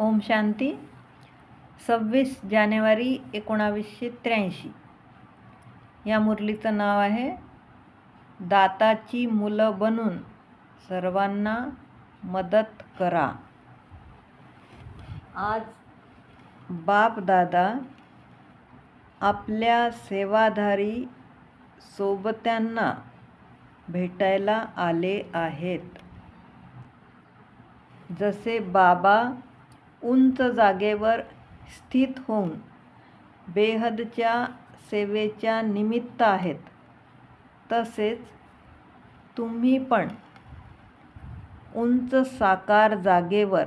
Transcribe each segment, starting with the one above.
ओम शांती. सव्वीस जानेवारी एकोणावीसशे त्र्याऐंशी. या मुरलीचं नाव आहे दाताची मुलं बनून सर्वांना मदत करा. आज बाप दादा आपल्या सेवाधारी सोबत्यांना भेटायला आले आहेत. जसे बाबा उंच जागेवर स्थित होऊन बेहदच्या सेवेच्या निमित्त आहेत. तसेच तुम्ही पण उंच साकार जागेवर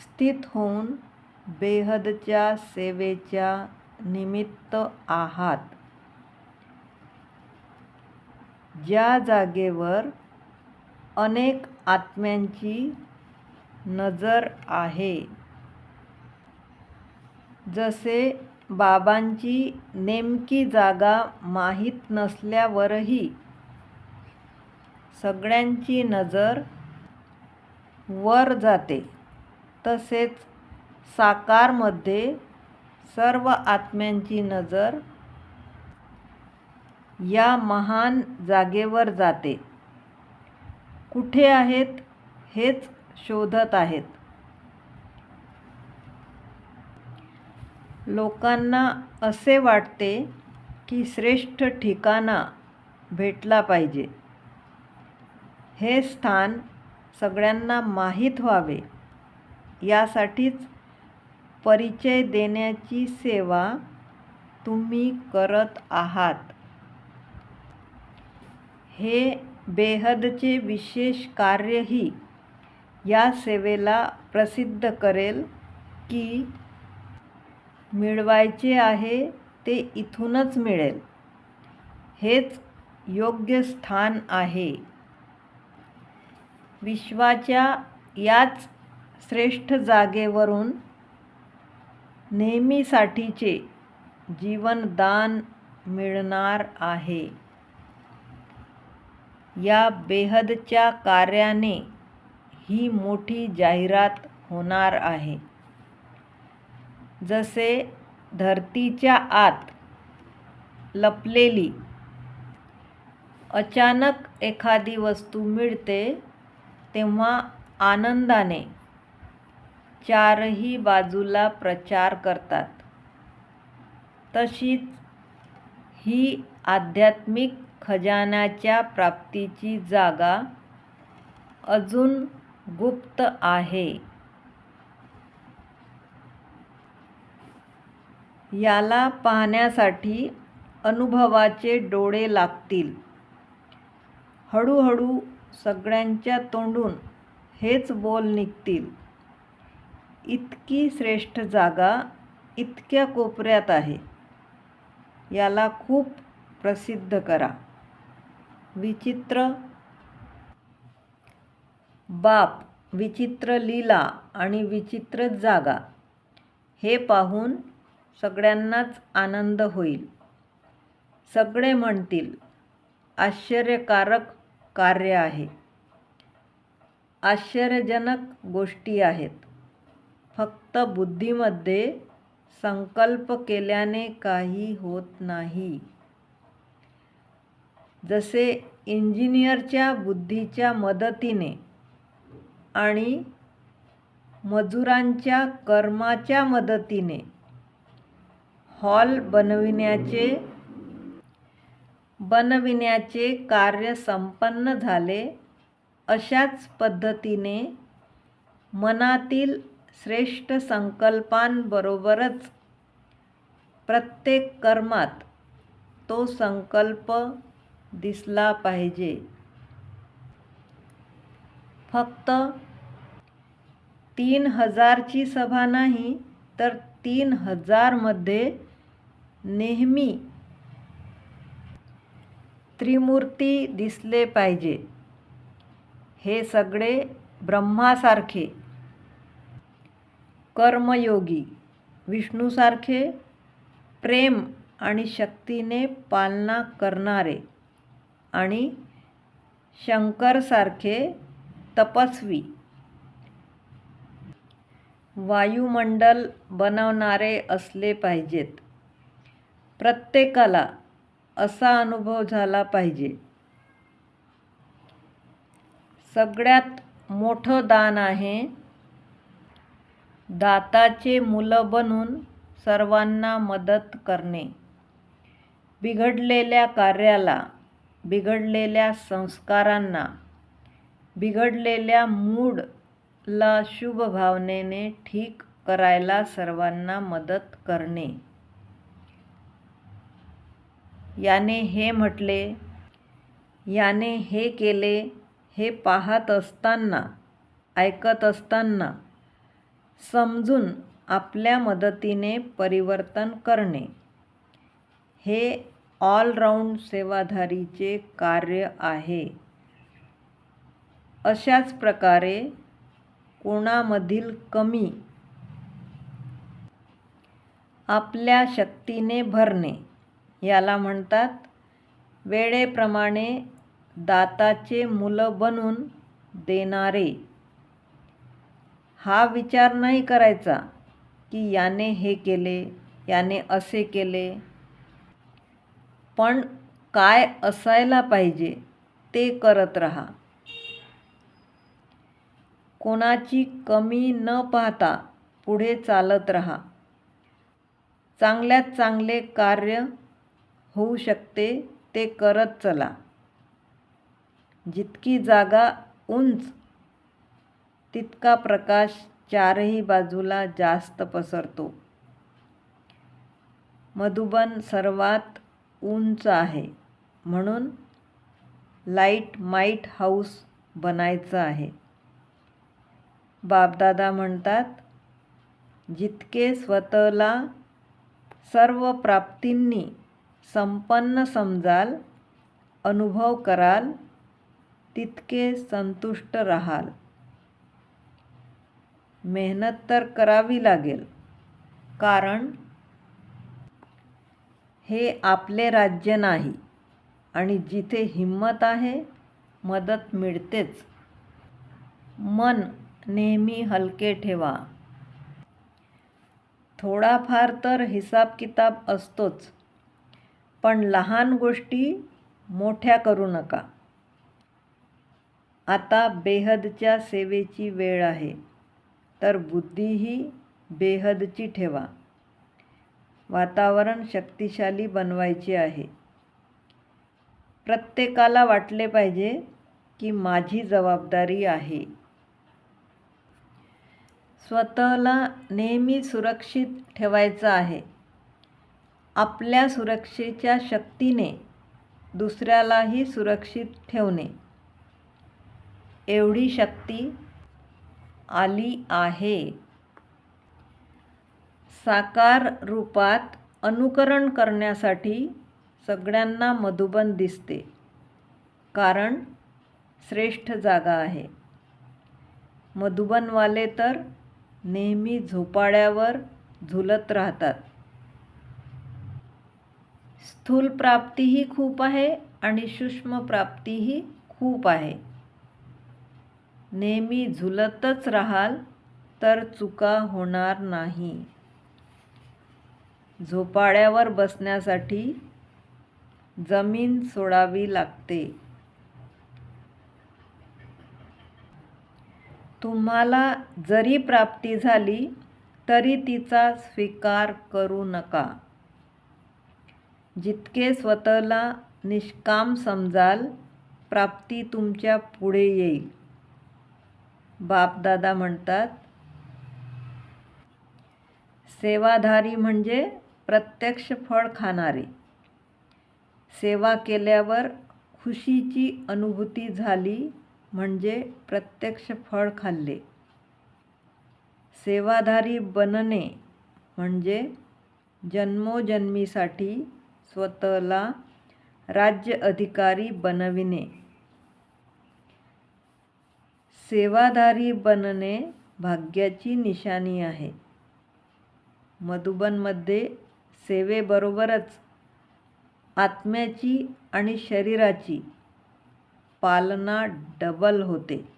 स्थित होऊन बेहदच्या सेवेच्या निमित्त आहात. ज्या जागेवर अनेक आत्म्यांची नजर आहे जसे बाबांची नेमकी जागा माहीत नसल्यावरही सगळ्यांची नजर वर जाते तसेच साकारमध्ये सर्व आत्म्यांची नजर या महान जागेवर जाते. कुठे आहेत हेच शोधत आहेत. लोकांना असे वाटते की श्रेष्ठ ठिकाणा भेटला पाहिजे. हे स्थान सगळ्यांना माहीत व्हावे. यासाठीच परिचय देण्याची सेवा तुम्ही करत आहात. हे बेहदचे विशेष कार्यही या सेवेला प्रसिद्ध करेल की मिळवायचे आहे ते इथूनच मिळेल. हेच योग्य स्थान आहे. विश्वाच्या याच श्रेष्ठ जागेवरून नेहमीसाठीचे जीवनदान मिळणार आहे. या बेहदच्या कार्याने ही मोठी जाहिरात होणार आहे. जसे धरतीच्या आत लपलेली अचानक एखादी वस्तू मिळते तेव्हा आनंदाने चारही बाजूला प्रचार करतात. तशीच ही आध्यात्मिक खजान्याच्या प्राप्तीची जागा अजून गुप्त आहे. याला पाहण्यासाठी अनुभवाचे डोळे लागतील. हळूहळू सगळ्यांच्या तोंडून हेच बोल निघतील. इतकी श्रेष्ठ जागा इतक्या कोपऱ्यात आहे. याला खूप प्रसिद्ध करा. विचित्र बाप विचित्र लीला आणि विचित्र जागा हे पाहून सगळ्यांनाच आनंद होईल. सगळे म्हणतील आश्चर्यकारक कार्य आहे. आश्चर्यजनक गोष्टी आहेत. फक्त बुद्धीमध्ये संकल्प केल्याने काही होत नाही. जसे इंजिनियरच्या बुद्धीच्या मदतीने आणि मजुरांच्या कर्माच्या मदतीने हॉल बनविण्याचे बनविण्याचे कार्य संपन्न झाले. अशाच पद्धतीने मनातील श्रेष्ठ संकल्पांबरोबरच प्रत्येक कर्मात तो संकल्प दिसला पाहिजे. फक्त तीन हजारची सभा नाही तर तीन हजारमध्ये नेहमी त्रिमूर्ती दिसले पाहिजे. हे सगळे ब्रह्मासारखे कर्मयोगी विष्णूसारखे प्रेम आणि शक्तीने पालना करणारे आणि शंकरसारखे तपस्वी. वायुमंडल बनवणारे असले पाहिजेत. प्रत्येकाला असा अनुभव झाला पाहिजे. सगळ्यात मोठं दान आहे दाताचे मुलं बनून सर्वांना मदत करणे. बिघडलेल्या कार्याला बिघडलेल्या संस्कारांना बिघडलेल्या मूडला शुभ भावनेने ठीक करायला सर्वांना मदत करणे. याने हे म्हटले याने हे केले हे पाहत असताना ऐकत असताना समजून आपल्या मदतीने परिवर्तन करणे. हे ऑलराऊंड सेवाधारीचे कार्य आहे. अशाच प्रकारे कोणामधील कमी आपल्या शक्तीने भरणे. याला म्हणतात वेळेप्रमाणे दाताचे मुलं बनून देणारे. हा विचार नाही करायचा की याने हे केले याने असे केले. पण काय असायला पाहिजे ते करत राहा. कोणाची कमी न पाहता पुढे चालत राहा. चांगल्यात चांगले कार्य होऊ शकते ते करत चला. जितकी जागा उंच तितका प्रकाश चारही बाजूला जास्त पसरतो. मधुबन सर्वात उंच आहे. म्हणून लाइट माईट हाऊस बनायचं आहे. बापदादा म्हणतात जितके स्वतःला सर्व प्राप्तींनी संपन्न समजाल अनुभव कराल तितके संतुष्ट राहाल. मेहनत तर करावी लागेल कारण हे आपले राज्य नाही आणि जिथे हिंमत आहे मदत मिळतेच. मन नेहमी हलके ठेवा. थोडाफार तर हिसाब किताब असतोच. पण लहान गोष्टी मोठ्या करू नका. आता बेहदच्या सेवेची वेळ आहे. तर बुद्धीही बेहदची ठेवा. वातावरण शक्तिशाली बनवायचे आहे. प्रत्येकाला वाटले पाहिजे की माझी जबाबदारी आहे. स्वतःला नेहमी सुरक्षित ठेवायचं आहे. आपल्या सुरक्षेच्या शक्तीने दुसऱ्यालाही सुरक्षित ठेवणे. एवढी शक्ती आली आहे. साकार रूपात अनुकरण करण्यासाठी सगळ्यांना मधुबन दिसते कारण श्रेष्ठ जागा आहे. मधुबनवाले तर नेहमी झोपाळ्यावर झुलत राहतात. स्थूल प्राप्तीही खूप आहे आणि सूक्ष्म प्राप्तीही खूप आहे. नेहमी झुलतच राहाल तर चुका होणार नाही. झोपाळ्यावर बसण्यासाठी जमीन सोडावी लागते. तुम्हाला जरी प्राप्ती झाली तरी तिचा स्वीकार करू नका. जितके स्वतःला निष्काम समजाल प्राप्ती तुमच्यापुढे येईल. बापदादा म्हणतात सेवाधारी म्हणजे प्रत्यक्ष फळ खाणारे. सेवा केल्यावर खुशीची अनुभूती झाली म्हणजे प्रत्यक्ष फळ खाल्ले. सेवाधारी बनणे म्हणजे जन्मोजन्मीसाठी स्वतःला राज्य अधिकारी बनविणे. सेवाधारी बनणे भाग्याची निशाणी आहे. मधुबनमध्ये सेवेबरोबरच आत्म्याची आणि शरीराची पालना डबल होते.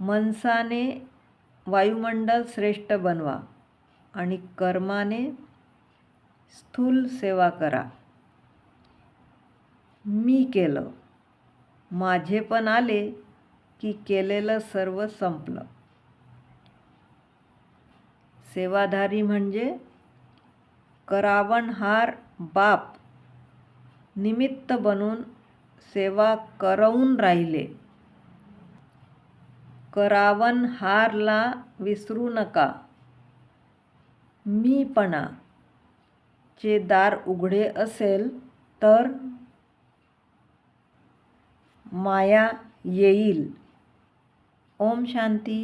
मनसाने वायुमंडल श्रेष्ठ बनवा आणि कर्माने स्थूल सेवा करा. मी केलं. माझे पण आले की केलेलं सर्व संपलं. सेवाधारी म्हणजे करावणहार बाप निमित्त बनून सेवा करवून राहिले. करावणहारला विसरू नका. मीपणा चे दार उघडे असेल तर माया येईल. ओम शांती.